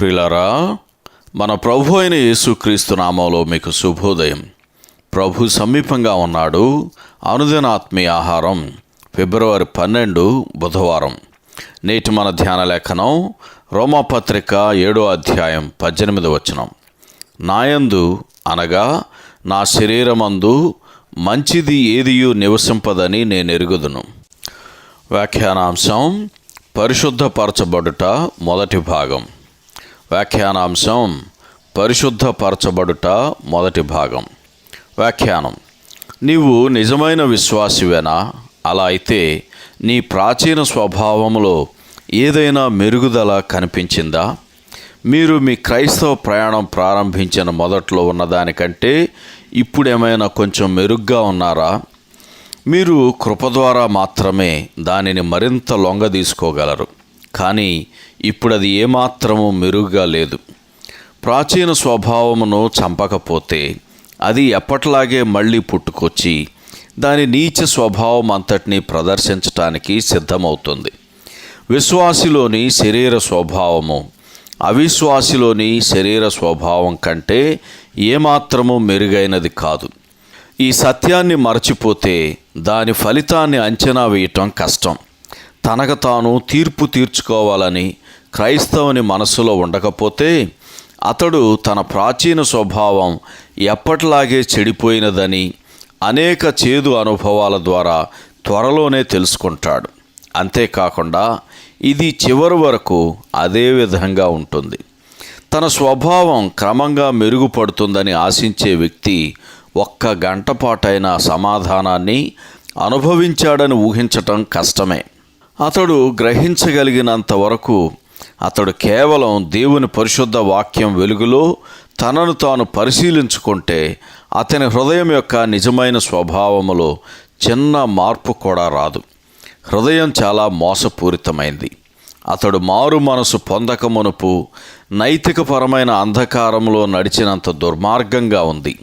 ప్రిలరా మన ప్రభు అయిన యేసుక్రీస్తు నామంలో మీకు శుభోదయం. ప్రభు సమీపంగా ఉన్నాడు. అనుదినాత్మీయ ఆహారం ఫిబ్రవరి పన్నెండు బుధవారం. నేటి మన ధ్యాన లేఖనం రోమపత్రిక ఏడో అధ్యాయం పద్దెనిమిది వచనం. నాయందు అనగా నా శరీరమందు మంచిది ఏదియూ నివసింపదని నేను ఎరుగుదును. వ్యాఖ్యానాంశం పరిశుద్ధపరచబడుట మొదటి భాగం. వ్యాఖ్యానాంశం పరిశుద్ధపరచబడుట మొదటి భాగం. వ్యాఖ్యానం. నీవు నిజమైన విశ్వాసివేనా? అలా అయితే నీ ప్రాచీన స్వభావంలో ఏదైనా మెరుగుదల కనిపించిందా? మీరు మీ క్రైస్తవ ప్రయాణం ప్రారంభించిన మొదట్లో ఉన్నదానికంటే ఇప్పుడేమైనా కొంచెం మెరుగ్గా ఉన్నారా? మీరు కృప ద్వారా మాత్రమే దానిని మరింత లొంగ తీసుకోగలరు కానీ ఇప్పుడు అది ఏమాత్రము మెరుగ్గా లేదు. ప్రాచీన స్వభావమును చంపకపోతే అది ఎప్పట్లాగే మళ్ళీ పుట్టుకొచ్చి దాని నీచ స్వభావం అంతటినీ ప్రదర్శించటానికి సిద్ధమవుతుంది. విశ్వాసిలోని శరీర స్వభావము అవిశ్వాసిలోని శరీర స్వభావం కంటే ఏమాత్రము మెరుగైనది కాదు. ఈ సత్యాన్ని మరచిపోతే దాని ఫలితాన్ని అంచనా వేయటం కష్టం. తనకు తాను తీర్పు తీర్చుకోవాలని క్రైస్తవుని మనసులో ఉండకపోతే అతడు తన ప్రాచీన స్వభావం ఎప్పటిలాగే చెడిపోయినదని అనేక చేదు అనుభవాల ద్వారా త్వరలోనే తెలుసుకుంటాడు. అంతేకాకుండా ఇది చివరి వరకు అదే విధంగా ఉంటుంది. తన స్వభావం క్రమంగా మెరుగుపడుతుందని ఆశించే వ్యక్తి ఒక్క గంట పాటైన సమాధానాన్ని అనుభవించాడని ఊహించటం కష్టమే. అతడు గ్రహించగలిగినంత వరకు అతడు కేవలం దేవుని పరిశుద్ధ వాక్యం వెలుగులో తనను తాను పరిశీలించుకుంటే అతని హృదయం యొక్క నిజమైన స్వభావములో చిన్న మార్పు కూడా రాదు. హృదయం చాలా మోసపూరితమైంది. అతడు మారు మనసు పొందకమునుపు నైతికపరమైన అంధకారంలో నడిచినంత దుర్మార్గంగా ఉంది.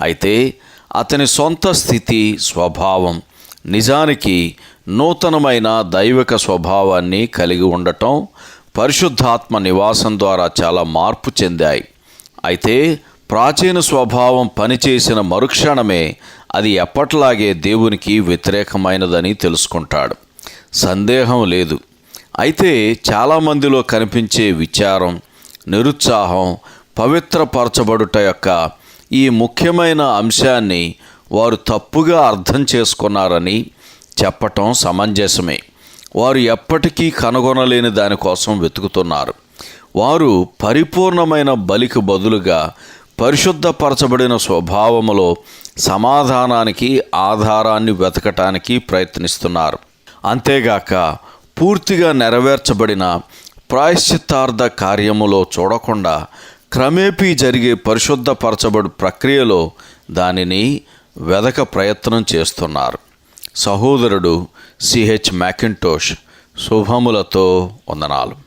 అయితే అతని సొంత స్థితి స్వభావం నిజానికి నూతనమైన దైవిక స్వభావాన్ని కలిగి ఉండటం పరిశుద్ధాత్మ నివాసం ద్వారా చాలా మార్పు చెందాయి. అయితే ప్రాచీన స్వభావం పనిచేసిన మరుక్షణమే అది ఎప్పట్లాగే దేవునికి వ్యతిరేకమైనదని తెలుసుకుంటాడు. సందేహం లేదు. అయితే చాలామందిలో కనిపించే విచారం నిరుత్సాహం పవిత్రపరచబడుట యొక్క ఈ ముఖ్యమైన అంశాన్ని వారు తప్పుగా అర్థం చేసుకున్నారని చెప్పటం సమంజసమే. వారు ఎప్పటికీ కనుగొనలేని దానికోసం వెతుకుతున్నారు. వారు పరిపూర్ణమైన బలికి బదులుగా పరిశుద్ధపరచబడిన స్వభావములో సమాధానానికి ఆధారాన్ని వెతకటానికి ప్రయత్నిస్తున్నారు. అంతేగాక పూర్తిగా నెరవేర్చబడిన ప్రాయశ్చిత్తార్థ కార్యములో చూడకుండా క్రమేపీ జరిగే పరిశుద్ధపరచబడు ప్రక్రియలో దానిని వెదక ప్రయత్నం చేస్తున్నారు. సహోదరుడు సిహెచ్ మ్యాకింటోష్ శుభములతో వందనాలు.